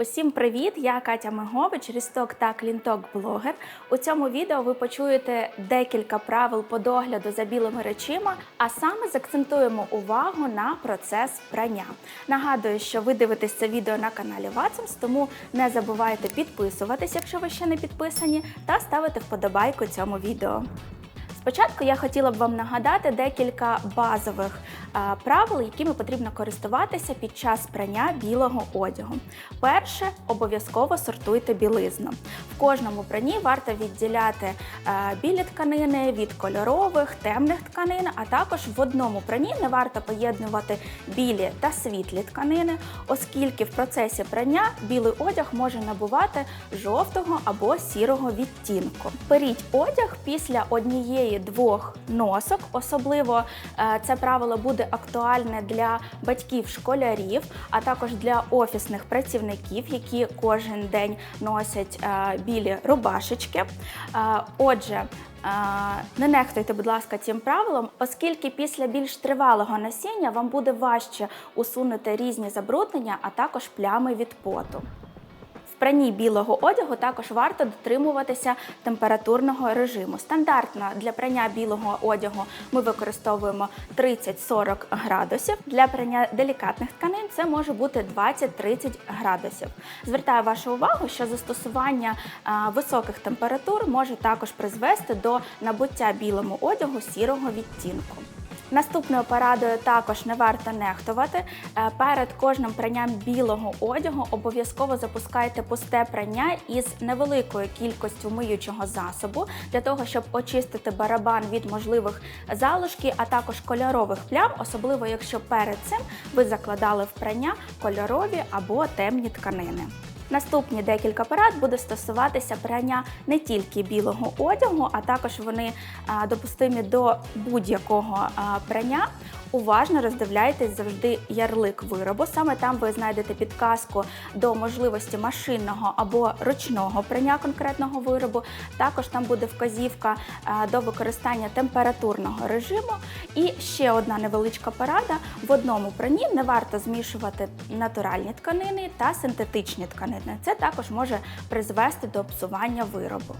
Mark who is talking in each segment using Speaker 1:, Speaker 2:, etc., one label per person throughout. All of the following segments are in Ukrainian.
Speaker 1: Усім привіт! Я Катя Мигович, Рісток та Клінток блогер. У цьому відео ви почуєте декілька правил по догляду за білими речима, а саме закцентуємо увагу на процес прання. Нагадую, що ви дивитесь це відео на каналі Ватсумс, тому не забувайте підписуватись, якщо ви ще не підписані, та ставити вподобайку цьому відео. Спочатку я хотіла б вам нагадати декілька базових е, правил, якими потрібно користуватися під час прання білого одягу. Перше, обов'язково сортуйте білизну. Кожному пранні варто відділяти е, білі тканини від кольорових, темних тканин, а також в одному пранні не варто поєднувати білі та світлі тканини, оскільки в процесі прання білий одяг може набувати жовтого або сірого відтінку. Періть одяг після однієї двох носок. Особливо е, це правило буде актуальне для батьків школярів, а також для офісних працівників, які кожен день носять е, білі рубашечки. Е, Отже, е, не нехтуйте, будь ласка, цим правилом, оскільки після більш тривалого носіння вам буде важче усунути різні забруднення, а також плями від поту. Пранні білого одягу також варто дотримуватися температурного режиму. Стандартно для прання білого одягу ми використовуємо 30-40 градусів. Для прання делікатних тканин це може бути 20-30 градусів. Звертаю вашу увагу, що застосування високих температур може також призвести до набуття білому одягу сірого відтінку. Наступною порадою також не варто нехтувати. Е, Перед кожним пранням білого одягу обов'язково запускайте пусте прання із невеликою кількістю миючого засобу для того, щоб очистити барабан від можливих залишків, а також кольорових плям, особливо якщо перед цим ви закладали в прання кольорові або темні тканини. Наступні декілька порад буде стосуватися прання не тільки білого одягу, а також вони допустимі до будь-якого прання. Уважно роздивляйтесь завжди ярлик виробу. Саме там ви знайдете підказку до можливості машинного або ручного прання конкретного виробу. Також там буде вказівка до використання температурного режиму. І ще одна невеличка порада: в одному пранні не варто змішувати натуральні тканини та синтетичні тканини. Це також може призвести до псування виробу.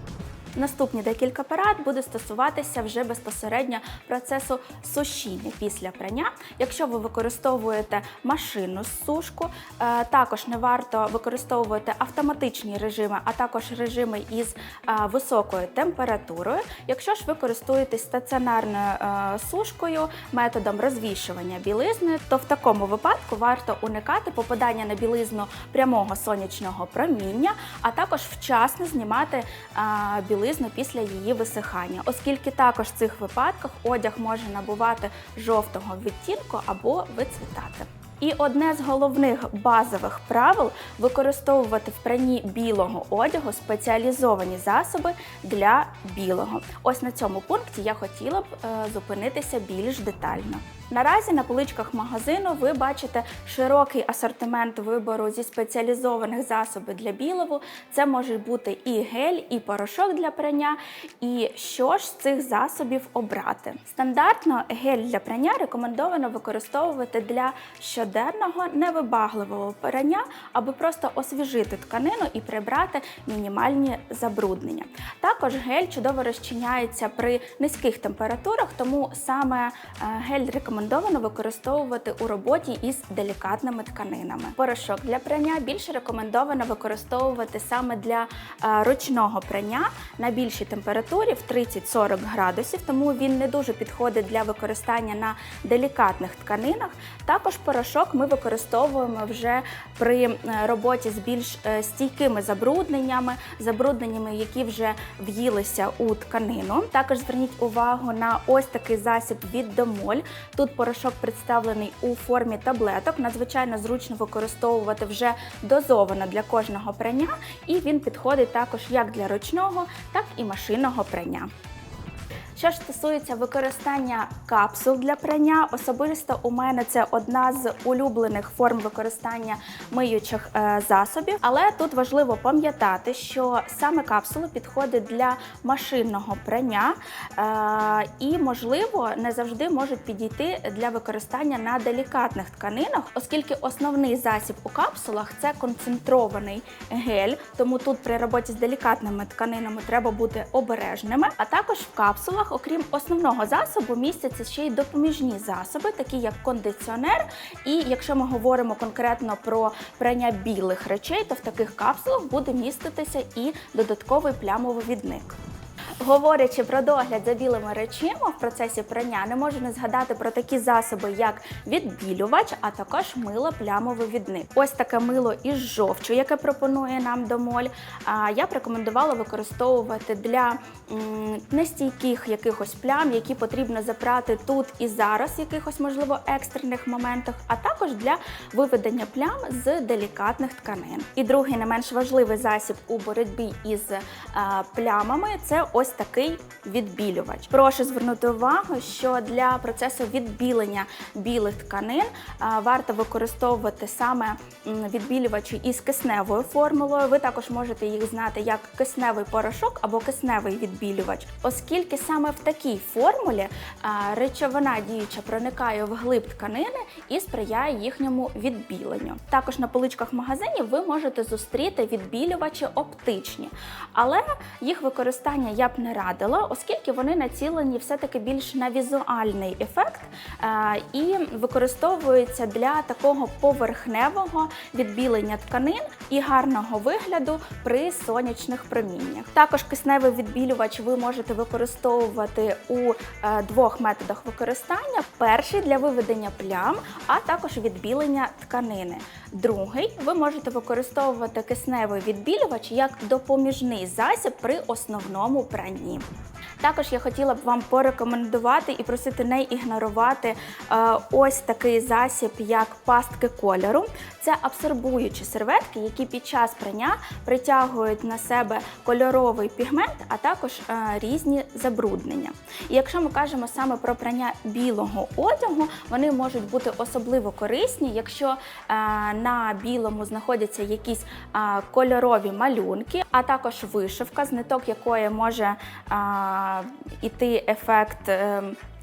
Speaker 1: Наступні декілька порад буде стосуватися вже безпосередньо процесу сушіння після прання. Якщо ви використовуєте машинну сушку, е, також не варто використовувати автоматичні режими, а також режими із е, високою температурою. Якщо ж ви користуєтесь стаціонарною е, сушкою, методом розвішування білизни, то в такому випадку варто уникати попадання на білизну прямого сонячного проміння, а також вчасно знімати білизну білизну після її висихання, оскільки також в цих випадках одяг може набувати жовтого відтінку або вицвітати. І одне з головних базових правил використовувати в пранні білого одягу спеціалізовані засоби для білого. Ось на цьому пункті я хотіла б е, зупинитися більш детально. Наразі на поличках магазину ви бачите широкий асортимент вибору зі спеціалізованих засобів для білого. Це може бути і гель, і порошок для прання. І що ж з цих засобів обрати? Стандартно гель для прання рекомендовано використовувати для щоденного невибагливого прання, аби просто освіжити тканину і прибрати мінімальні забруднення. Також гель чудово розчиняється при низьких температурах, тому саме е, гель рекомендовано рекомендовано використовувати у роботі із делікатними тканинами. Порошок для прання більше рекомендовано використовувати саме для е, ручного прання на більшій температурі в 30-40 градусів, тому він не дуже підходить для використання на делікатних тканинах. Також порошок ми використовуємо вже при е, роботі з більш е, стійкими забрудненнями, забрудненнями, які вже в'їлися у тканину. Також зверніть увагу на ось такий засіб від Домоль. Тут порошок представлений у формі таблеток. Надзвичайно зручно використовувати вже дозовано для кожного прання, і він підходить також як для ручного, так і машинного прання. Що ж стосується використання капсул для прання, особисто у мене це одна з улюблених форм використання миючих е, засобів. Але тут важливо пам'ятати, що саме капсули підходять для машинного прання е, і, можливо, не завжди можуть підійти для використання на делікатних тканинах, оскільки основний засіб у капсулах це концентрований гель, тому тут при роботі з делікатними тканинами треба бути обережними. А також в капсулах, окрім основного засобу, містяться ще й допоміжні засоби, такі як кондиціонер. І якщо ми говоримо конкретно про прання білих речей, то в таких капсулах буде міститися і додатковий плямовивідник. Говорячи про догляд за білими речима в процесі прання, не можу не згадати про такі засоби, як відбілювач, а також мило плямовивідник. Ось таке мило із жовчу, яке пропонує нам домоль. Я б рекомендувала використовувати для нестійких якихось плям, які потрібно запрати тут і зараз, в якихось можливо екстрених моментах, а також для виведення плям з делікатних тканин. І другий не менш важливий засіб у боротьбі із плямами це ось такий відбілювач. Прошу звернути увагу, що для процесу відбілення білих тканин е, варто використовувати саме відбілювачі із кисневою формулою. Ви також можете їх знати як кисневий порошок або кисневий відбілювач, оскільки саме в такій формулі е, речовина діюча проникає в глиб тканини і сприяє їхньому відбіленню. Також на поличках магазинів ви можете зустріти відбілювачі оптичні, але їх використання я б не радила, оскільки вони націлені все-таки більш на візуальний ефект е, і використовуються для такого поверхневого відбілення тканин і гарного вигляду при сонячних проміннях. Також кисневий відбілювач ви можете використовувати у е, двох методах використання: перший для виведення плям, а також відбілення тканини. Другий ви можете використовувати кисневий відбілювач як допоміжний засіб при основному пранні. Також я хотіла б вам порекомендувати і просити не ігнорувати е, ось такий засіб, як пастки кольору. Це абсорбуючі серветки, які під час прання притягують на себе кольоровий пігмент, а також е, різні забруднення. І якщо ми кажемо саме про прання білого одягу, вони можуть бути особливо корисні, якщо е, на білому знаходяться якісь кольорові малюнки, а також вишивка, з ниток якої може іти ефект.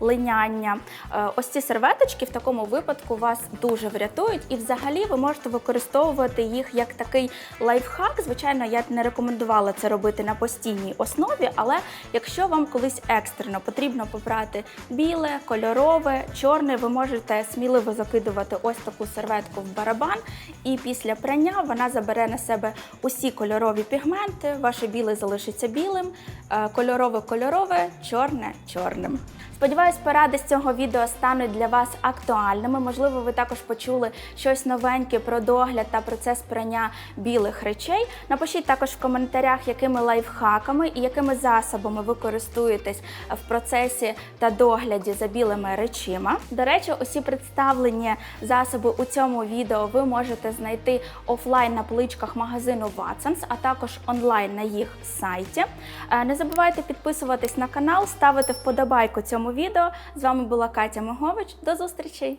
Speaker 1: Линяння. Е, Ось ці серветочки в такому випадку вас дуже врятують, і взагалі ви можете використовувати їх як такий лайфхак. Звичайно, я не рекомендувала це робити на постійній основі, але якщо вам колись екстрено потрібно попрати біле, кольорове, чорне, ви можете сміливо закидувати ось таку серветку в барабан, і після прання вона забере на себе усі кольорові пігменти. Ваше біле залишиться білим, е, кольорове кольорове, чорне чорним. Сподіваюсь, поради з цього відео стануть для вас актуальними. Можливо, ви також почули щось новеньке про догляд та процес прання білих речей. Напишіть також в коментарях, якими лайфхаками і якими засобами ви користуєтесь в процесі та догляді за білими речима. До речі, усі представлені засоби у цьому відео ви можете знайти офлайн на поличках магазину Watsons, а також онлайн на їх сайті. Е, Не забувайте підписуватись на канал, ставити вподобайку цьому відео. З вами була Катя Могович. До зустрічей!